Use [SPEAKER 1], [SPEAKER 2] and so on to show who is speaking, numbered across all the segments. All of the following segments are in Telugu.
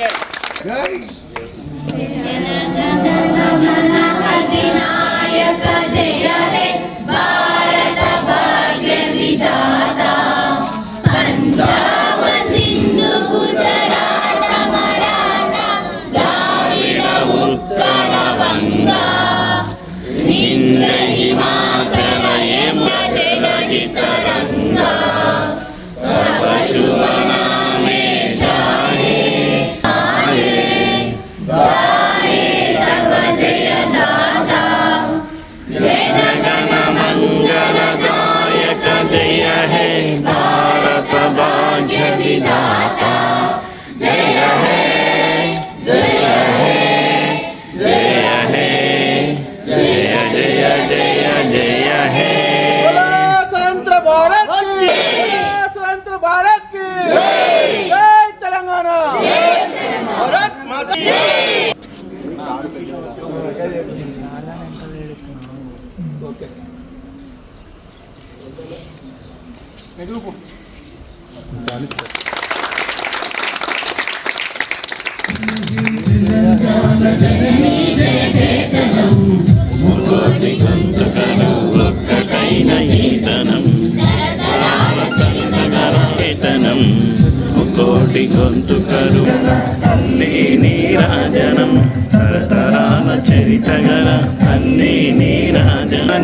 [SPEAKER 1] Good. भाग्य विधाता जय हे जय हे जय हे जय जय जय जय हे
[SPEAKER 2] बोला स्वतंत्र भारत की बोला स्वतंत्र भारत की जय तेलंगाना भारत माता ఓకే మెదుపు
[SPEAKER 3] ఒక్కటైన ఈతనం ఏతనం కోటి గొంతుకలు నీరాజనం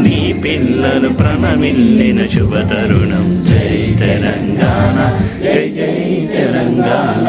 [SPEAKER 3] నీ పిల్లలు ప్రణమిల్లిన శుభ తరుణం జై తెలంగాణ జై జై తెలంగాణ.